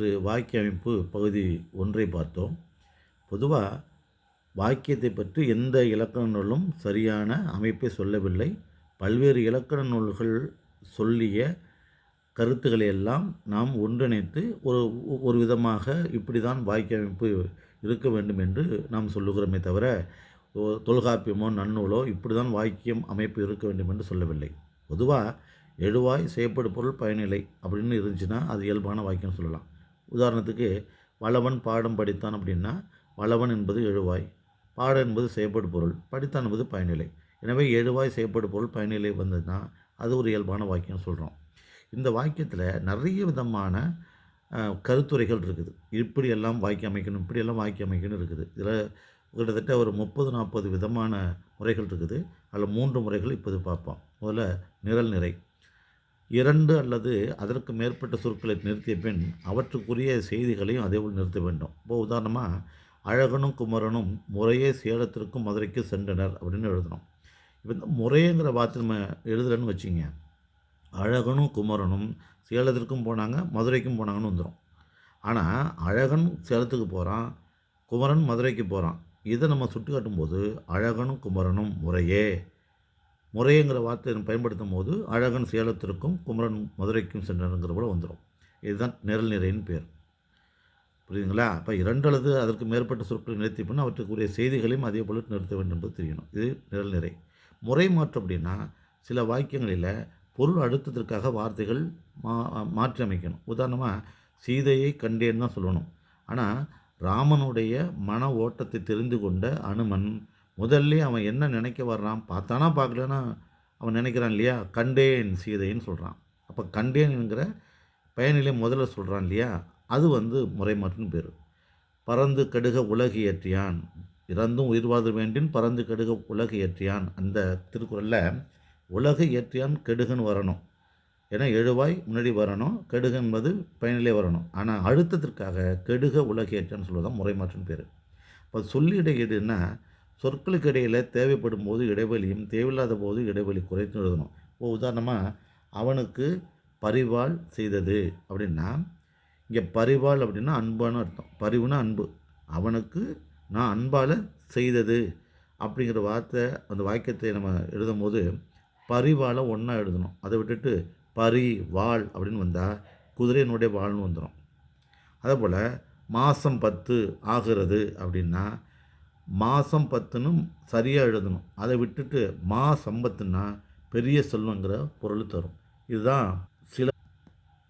நேற்று வாக்கிய அமைப்பு பகுதி ஒன்றை பார்த்தோம். பொதுவாக வாக்கியத்தை பற்றி எந்த இலக்கண நூலும் சரியான அமைப்பை சொல்லவில்லை. பல்வேறு இலக்கண நூல்கள் சொல்லிய கருத்துக்களை எல்லாம் நாம் ஒன்றிணைத்து ஒரு ஒரு விதமாக இப்படி தான் வாக்கிய அமைப்பு இருக்க வேண்டும் என்று நாம் சொல்லுகிறோமே தவிர தொல்காப்பியமோ நன்னூலோ இப்படி தான் வாக்கியம் அமைப்பு இருக்க வேண்டும் என்று சொல்லவில்லை. பொதுவாக எழுவாய் செய்யப்படும் பொருள் பயனில்லை அப்படின்னு இருந்துச்சுன்னா அது இயல்பான வாக்கியம் சொல்லலாம். உதாரணத்துக்கு வளவன் பாடம் படித்தான் அப்படின்னா வளவன் என்பது எழுவாய் பாடம் என்பது செயற்படு பொருள் படித்தான் என்பது பயனிலை. எனவே எழுவாய் செயற்படு பொருள் பயனிலை வந்ததுன்னா அது ஒரு இயல்பான வாக்கியம் சொல்கிறோம் இந்த வாக்கியத்தில் நிறைய விதமான கருத்துரைகள் இருக்குது. இப்படியெல்லாம் வாக்கியம் அமைக்கணும் இப்படியெல்லாம் வாக்கியம் அமைக்கணும் இருக்குது. இதில் கிட்டத்தட்ட ஒரு முப்பது நாற்பது விதமான முறைகள் இருக்குது. அதில் மூன்று முறைகள் இப்போது பார்ப்போம். முதல்ல நிரல் நிறை. இரண்டு அல்லது அதற்கு மேற்பட்ட சொற்களை நிறுத்திய பின் அவற்றுக்குரிய செய்திகளையும் அதேபோல் நிறுத்த வேண்டும். இப்போ உதாரணமாக அழகனும் குமரனும் முறையே சேலத்திற்கும் மதுரைக்கு சென்றனர் அப்படின்னு எழுதணும். இப்போ இந்த முறையங்கிற வார்த்தை நம்ம எழுதலைன்னு வச்சுங்க அழகனும் குமரனும் சேலத்திற்கும் போனாங்க மதுரைக்கும் போனாங்கன்னு வந்துடும் ஆனால் அழகன் சேலத்துக்கு போகிறான் குமரன் மதுரைக்கு போகிறான் இதை நம்ம சுட்டி காட்டும்போது அழகனும் குமரனும் முறையே. முறையங்கிற வார்த்தையை பயன்படுத்தும் போது அழகன் சேலத்திற்கும் குமரன் மதுரைக்கும் சென்றனுங்கிற போல வந்துடும் இதுதான் நிரல் நிறைன்னு பேர். புரியுதுங்களா? அப்போ இரண்டு அல்லது அதற்கு மேற்பட்ட சொற்களை நிறுத்தி பண்ணால் அவற்றுக்குரிய செய்திகளையும் அதே போல் நிறுத்த வேண்டும் என்பது தெரியணும். இது நிரல் நிறை. முறை மாற்றம் அப்படின்னா சில வாக்கியங்களில் பொருள் அழுத்தத்திற்காக வார்த்தைகள் மா மாற்றி அமைக்கணும். உதாரணமாக சீதையை கண்டேன்னு தான் சொல்லணும். ஆனால் ராமனுடைய மன ஓட்டத்தை தெரிந்து கொண்ட அனுமன் முதல்ல அவன் என்ன நினைக்க வர்றான் பார்த்தானா பார்க்கலன்னா அவன் நினைக்கிறான் இல்லையா? கண்டேன் சீதைன்னு சொல்கிறான் அப்போ கண்டேன்ங்கிற பயனிலே பயனிலை முதல்ல சொல்கிறான் இல்லையா? அது வந்து முறைமாற்றுன்னு பேர். பறந்து கடுக உலகு ஏற்றியான். இறந்தும் உயிர் வாழ வேண்டின் பறந்து கெடுக உலகு ஏற்றியான். அந்த திருக்குறளில் உலகு ஏற்றியான் கெடுகன்னு வரணும். ஏன்னா எழுவாய் முன்னாடி வரணும். கெடுக என்பது பயனிலே வரணும். ஆனால் அழுத்தத்திற்காக கெடுக உலகு ஏற்றான்னு சொல்வதுதான் முறைமாற்றுன்னு பேர். இப்போ சொல்லிடையீடுன்னா சொற்களுக்கு இடையில் தேவைப்படும் போது இடைவெளியும் தேவையில்லாத போது இடைவெளி குறைத்து எழுதணும். இப்போ உதாரணமாக அவனுக்கு பரிவாள் செய்தது அப்படின்னா இங்கே பரிவாள் அப்படின்னா அன்பான அர்த்தம். பரிவுனா அன்பு. அவனுக்கு நான் அன்பால் செய்தது அப்படிங்கிற வார்த்தை அந்த வாக்கியத்தை நம்ம எழுதும்போது பரிவாளை ஒன்றா எழுதணும். அதை விட்டுட்டு பரி வாள் அப்படின்னு வந்தால் குதிரையினுடைய வாள்னு வந்துடும் அதே போல் மாதம் பத்து ஆகிறது அப்படின்னா மாதம் பத்துன்னு சரியாக எழுதணும். அதை விட்டுட்டு மா சம்பத்துன்னா பெரிய செல்வங்கிற பொருள் தரும். இதுதான்